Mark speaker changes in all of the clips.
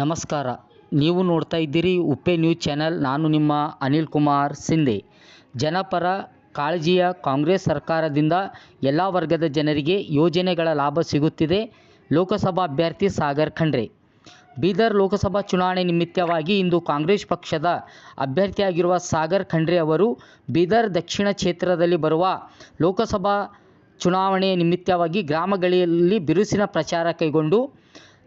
Speaker 1: ನಮಸ್ಕಾರ. ನೀವು ನೋಡ್ತಾ ಇದ್ದೀರಿ ಉಪ್ಪೆ ನ್ಯೂಸ್ ಚಾನೆಲ್. ನಾನು ನಿಮ್ಮ ಅನಿಲ್ ಕುಮಾರ್ ಸಿಂಧೆ. ಜನಪರ ಕಾಳಜಿಯ ಕಾಂಗ್ರೆಸ್ ಸರ್ಕಾರದಿಂದ ಎಲ್ಲ ವರ್ಗದ ಜನರಿಗೆ ಯೋಜನೆಗಳ ಲಾಭ ಸಿಗುತ್ತಿದೆ. ಲೋಕಸಭಾ ಅಭ್ಯರ್ಥಿ ಸಾಗರ್ ಖಂಡ್ರೆ. ಬೀದರ್ ಲೋಕಸಭಾ ಚುನಾವಣೆ ನಿಮಿತ್ತವಾಗಿ ಇಂದು ಕಾಂಗ್ರೆಸ್ ಪಕ್ಷದ ಅಭ್ಯರ್ಥಿಯಾಗಿರುವ ಸಾಗರ್ ಖಂಡ್ರೆ ಅವರು ಬೀದರ್ ದಕ್ಷಿಣ ಕ್ಷೇತ್ರದಲ್ಲಿ ಬರುವ ಲೋಕಸಭಾ ಚುನಾವಣೆಯ ನಿಮಿತ್ತವಾಗಿ ಗ್ರಾಮಗಳಲ್ಲಿ ಬಿರುಸಿನ ಪ್ರಚಾರ ಕೈಗೊಂಡು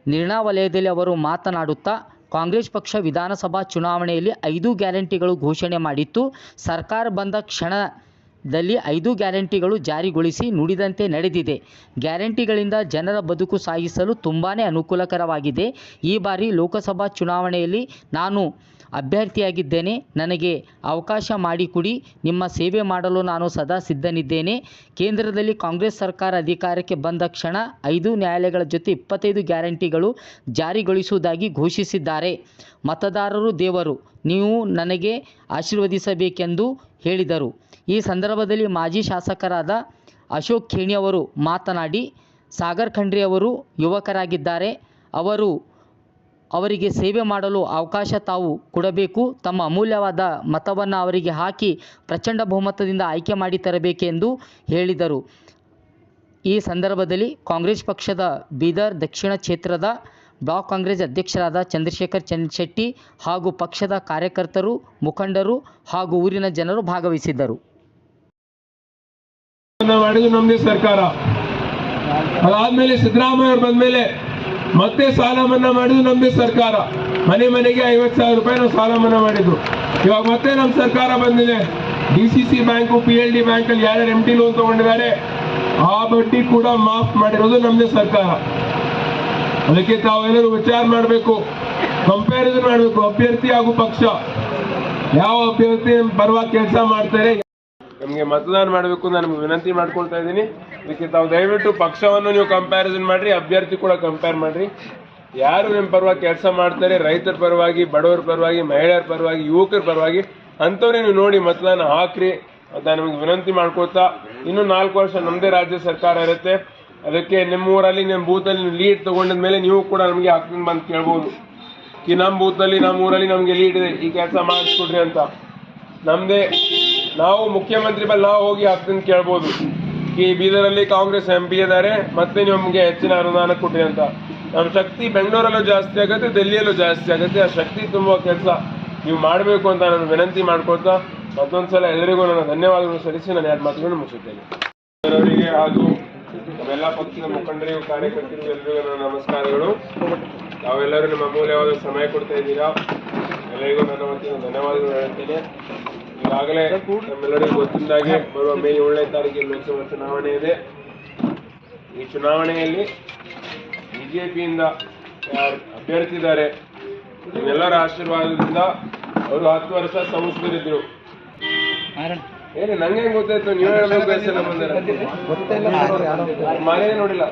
Speaker 1: ನಿರ್ಣಾ ವಲಯದಲ್ಲಿ ಅವರು ಮಾತನಾಡುತ್ತಾ, ಕಾಂಗ್ರೆಸ್ ಪಕ್ಷ ವಿಧಾನಸಭಾ ಚುನಾವಣೆಯಲ್ಲಿ ಐದು ಗ್ಯಾರಂಟಿಗಳು ಘೋಷಣೆ ಮಾಡಿತ್ತು. ಸರ್ಕಾರ ಬಂದ ಕ್ಷಣದಲ್ಲಿ ಐದು ಗ್ಯಾರಂಟಿಗಳು ಜಾರಿಗೊಳಿಸಿ ನುಡಿದಂತೆ ನಡೆದಿದೆ. ಗ್ಯಾರಂಟಿಗಳಿಂದ ಜನರ ಬದುಕು ಸಾಗಿಸಲು ತುಂಬಾ ಅನುಕೂಲಕರವಾಗಿದೆ. ಈ ಬಾರಿ ಲೋಕಸಭಾ ಚುನಾವಣೆಯಲ್ಲಿ ನಾನು ಅಭ್ಯರ್ಥಿಯಾಗಿದ್ದೇನೆ. ನನಗೆ ಅವಕಾಶ ಮಾಡಿಕೊಡಿ ನಿಮ್ಮ ಸೇವೆ ಮಾಡಲು ನಾನು ಸದಾ ಸಿದ್ಧನಿದ್ದೇನೆ. ಕೇಂದ್ರದಲ್ಲಿ ಕಾಂಗ್ರೆಸ್ ಸರ್ಕಾರ ಅಧಿಕಾರಕ್ಕೆ ಬಂದ ಕ್ಷಣ ಐದು ನ್ಯಾಯಾಲಯಗಳ ಜೊತೆ ಇಪ್ಪತ್ತೈದು ಗ್ಯಾರಂಟಿಗಳು ಜಾರಿಗೊಳಿಸುವುದಾಗಿ ಘೋಷಿಸಿದ್ದಾರೆ. ಮತದಾರರು ದೇವರು, ನೀವು ನನಗೆ ಆಶೀರ್ವದಿಸಬೇಕೆಂದು ಹೇಳಿದರು. ಈ ಸಂದರ್ಭದಲ್ಲಿ ಮಾಜಿ ಶಾಸಕರಾದ ಅಶೋಕ್ ಖೇಣಿ ಅವರು ಮಾತನಾಡಿ, ಸಾಗರ್ ಖಂಡ್ರೆ ಅವರು ಯುವಕರಾಗಿದ್ದಾರೆ. ಅವರು ಅವರಿಗೆ ಸೇವೆ ಮಾಡಲು ಅವಕಾಶ ತಾವು ಕೊಡಬೇಕು. ತಮ್ಮ ಅಮೂಲ್ಯವಾದ ಮತವನ್ನು ಅವರಿಗೆ ಹಾಕಿ ಪ್ರಚಂಡ ಬಹುಮತದಿಂದ ಆಯ್ಕೆ ಮಾಡಿ ತರಬೇಕೆಂದು ಹೇಳಿದರು. ಈ ಸಂದರ್ಭದಲ್ಲಿ ಕಾಂಗ್ರೆಸ್ ಪಕ್ಷದ ಬೀದರ್ ದಕ್ಷಿಣ ಕ್ಷೇತ್ರದ ಬ್ಲಾಕ್ ಕಾಂಗ್ರೆಸ್ ಅಧ್ಯಕ್ಷರಾದ ಚಂದ್ರಶೇಖರ್ ಚಂದ್ರಶೆಟ್ಟಿ ಹಾಗೂ ಪಕ್ಷದ ಕಾರ್ಯಕರ್ತರು, ಮುಖಂಡರು ಹಾಗೂ ಊರಿನ ಜನರು ಭಾಗವಹಿಸಿದ್ದರು.
Speaker 2: ಸರ್ಕಾರ ಅದಾದ್ಮೇಲೆ ಸಿದ್ದರಾಮಯ್ಯ ಅವ್ರು ಮತ್ತೆ ಸಾಲ ಮನ್ನಾ ಮಾಡಿದ್ರು ನಮ್ದೇ ಸರ್ಕಾರ. ಮನೆ ಮನೆಗೆ ಐವತ್ತು ಸಾವಿರ ರೂಪಾಯಿ ನಾವು ಸಾಲ ಮನ್ನಾ ಮಾಡಿದ್ರು ಇವಾಗ ಮತ್ತೆ ನಮ್ಮ ಸರ್ಕಾರ ಬಂದಿದೆ. D C C bank, P L D bank ಅಲ್ಲಿ ಯಾರ್ಯಾರು ಎಂ ಟಿ ಲೋನ್ ತಗೊಂಡಿದ್ದಾರೆ, ಆ ಬಡ್ಡಿ ಕೂಡ ಮಾಫ್ ಮಾಡಿರೋದು ನಮ್ಮದೇ ಸರ್ಕಾರ. ಅದಕ್ಕೆ ತಾವೆಲ್ಲರೂ ವಿಚಾರ ಮಾಡಬೇಕು ಕಂಪ್ಯಾರಿಸನ್ ಮಾಡಬೇಕು ಅಭ್ಯರ್ಥಿ ಹಾಗೂ ಪಕ್ಷ. ಯಾವ ಅಭ್ಯರ್ಥಿ ಪರವಾಗಿ ಕೆಲಸ ಮಾಡ್ತಾರೆ ನಮಗೆ ಮತದಾನ ಮಾಡಬೇಕು ನಾನು ವಿನಂತಿ ಮಾಡ್ಕೊಳ್ತಾ ಇದ್ದೀನಿ. ಇದಕ್ಕೆ ತಾವು ದಯವಿಟ್ಟು ಪಕ್ಷವನ್ನು ನೀವು ಕಂಪ್ಯಾರಿಸನ್ ಮಾಡ್ರಿ, ಅಭ್ಯರ್ಥಿ ಕೂಡ ಕಂಪೇರ್ ಮಾಡಿರಿ. ಯಾರು ನಿಮ್ಮ ಪರವಾಗಿ ಕೆಲಸ ಮಾಡ್ತಾರೆ, ರೈತರ ಪರವಾಗಿ, ಬಡವರ ಪರವಾಗಿ, ಮಹಿಳೆಯರ ಪರವಾಗಿ, ಯುವಕರ ಪರವಾಗಿ ಅಂಥವ್ರೆ ನೀವು ನೋಡಿ ಮತದಾನ ಹಾಕ್ರಿ ಅಂತ ನಿಮಗೆ ವಿನಂತಿ ಮಾಡ್ಕೊಳ್ತಾ ಇನ್ನೂ ನಾಲ್ಕು ವರ್ಷ ನಮ್ಮದೇ ರಾಜ್ಯ ಸರ್ಕಾರ ಇರುತ್ತೆ. ಅದಕ್ಕೆ ನಿಮ್ಮ ಊರಲ್ಲಿ, ನಿಮ್ಮ ಬೂತಲ್ಲಿ ನೀವು ಲೀಡ್ ತಗೊಂಡಿದ ಮೇಲೆ ನೀವು ಕೂಡ ನಮಗೆ ಹಾಕ್ತೀನಿ ಬಂದು ಕೇಳ್ಬೋದು. ಕಿ ನಮ್ಮ ಬೂತಲ್ಲಿ, ನಮ್ಮ ಊರಲ್ಲಿ ನಮಗೆ ಲೀಡ್ ಇದೆ. ಈ ಕೆಲಸ ಮಾಡಿಸ್ಕೊಡ್ರಿ ಅಂತ. ನಮ್ದೇ ನಾವು ಮುಖ್ಯಮಂತ್ರಿ ಬಲ್ಲಿ ನಾವು ಹೋಗಿ ಹಾಕ್ತೀನಿ ಕೇಳ್ಬೋದು. ಈ ಬೀದರಲ್ಲಿ ಕಾಂಗ್ರೆಸ್ ಎಂ ಪಿ ಇದ್ದಾರೆ, ಮತ್ತೆ ನಿಮಗೆ ಹೆಚ್ಚಿನ ಅನುದಾನ ಕೊಟ್ಟಿದೆ ಅಂತ. ನಮ್ಮ ಶಕ್ತಿ ಬೆಂಗಳೂರಲ್ಲೂ ಜಾಸ್ತಿ ಆಗುತ್ತೆ ದೆಹಲಿಯಲ್ಲೂ ಜಾಸ್ತಿ ಆಗುತ್ತೆ, ಆ ಶಕ್ತಿ ತುಂಬುವ ಕೆಲಸ ನೀವು ಮಾಡಬೇಕು ಅಂತ ನಾನು ವಿನಂತಿ ಮಾಡ್ಕೊಳ್ತಾ, ಮತ್ತೊಂದ್ಸಲ ಎಲ್ಲರಿಗೂ ನನ್ನ ಧನ್ಯವಾದಗಳು ಸಲ್ಲಿಸಿ ನಾನು ಎರಡು ಮಾತುಗಳನ್ನು ಮುಗಿಸುತ್ತೇನೆ. ಅವರಿಗೆ ಹಾಗೂ ನಮ್ಮೆಲ್ಲ ಪಕ್ಷದ ಮುಖಂಡರಿಗೂ, ಕಾರ್ಯಕರ್ತರಿಗೂ ಎಲ್ಲರಿಗೂ ನನ್ನ ನಮಸ್ಕಾರಗಳು. ತಾವೆಲ್ಲರೂ ನಿಮ್ಮ ಅಮೂಲ್ಯವಾದ ಸಮಯ ಕೊಡ್ತಾ ಇದ್ದೀರಾ. ಎಲ್ಲರಿಗೂ ನನ್ನ ವತಿಯಿಂದ ಧನ್ಯವಾದಗಳು ಹೇಳ್ತೇನೆ. ಈಗಾಗಲೇ ನಮ್ಮೆಲ್ಲರಿಗೂ ಗೊತ್ತಿದ್ದಾಗೆ ಬರುವ ಮೇ ಏಳನೇ ತಾರೀಕಿಗೆ ಲೋಕಸಭಾ ಚುನಾವಣೆ ಇದೆ. ಈ ಚುನಾವಣೆಯಲ್ಲಿ ಬಿಜೆಪಿಯಿಂದ ಯಾರು ಅಭ್ಯರ್ಥಿ ಇದ್ದಾರೆ ನಿಮ್ಮೆಲ್ಲರ ಆಶೀರ್ವಾದದಿಂದ ಅವರು ಹತ್ತು ವರ್ಷ ಸಂಸದರಿದ್ರು ಏನು, ನಂಗೆ ಹೆಂಗ್ ಗೊತ್ತಾಯ್ತು? ನೀವು ಹೇಳ್ಬೇಕು ಮನೆ ನೋಡಿಲ್ಲ.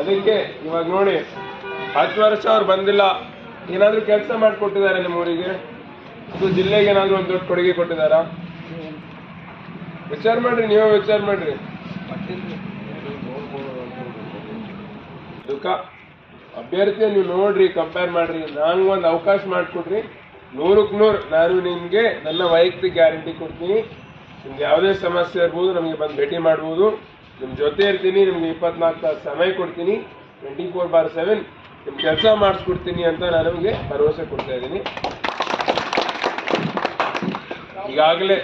Speaker 2: ಅದಕ್ಕೆ ಇವಾಗ ನೋಡಿ ಹತ್ತು ವರ್ಷ ಅವ್ರು ಬಂದಿಲ್ಲ. ಏನಾದ್ರೂ ಕೆಲಸ ಮಾಡಿಕೊಟ್ಟಿದ್ದಾರೆ ನಿಮ್ಮ ಊರಿಗೆ ಇದು ಜಿಲ್ಲೆಗೆ ಏನಾದ್ರೂ ಒಂದು ದೊಡ್ಡ ಕೊಡುಗೆ ಕೊಟ್ಟಿದ್ದಾರಾ? ವಿಚಾರ ಮಾಡ್ರಿ, ನೀವು ವಿಚಾರ ಮಾಡ್ರಿ. ದುಃಖ. ಅಭ್ಯರ್ಥಿ ನೀವು ನೋಡ್ರಿ ಕಂಪೇರ್ ಮಾಡ್ರಿ. ನಾನು ಒಂದು ಅವಕಾಶ ಮಾಡಿಕೊಡ್ರಿ. ನೂರಕ್ಕೆ ನೂರು. ನಾನು ನಿಮಗೆ ನನ್ನ ವೈಯಕ್ತಿಕ ಗ್ಯಾರಂಟಿ ಕೊಡ್ತೀನಿ. ನಿಮ್ಗೆ ಯಾವುದೇ ಸಮಸ್ಯೆ ಇರ್ಬೋದು, ನಮಗೆ ಬಂದು ಭೇಟಿ ಮಾಡ್ಬೋದು. ನಿಮ್ಮ ಜೊತೆ ಇರ್ತೀನಿ, ನಿಮ್ಗೆ ಇಪ್ಪತ್ನಾಲ್ಕು ತಾಸು ಸಮಯ ಕೊಡ್ತೀನಿ. ಟ್ವೆಂಟಿ ಫೋರ್ ಬಾರ್ ಸೆವೆನ್ ನಿಮ್ ಕೆಲಸ ಮಾಡಿಸ್ಕೊಡ್ತೀನಿ ಅಂತ ನಾನು ನಿಮಗೆ ಭರವಸೆ ಕೊಡ್ತಾ ಇದ್ದೀನಿ. ಈಗಾಗಲೇ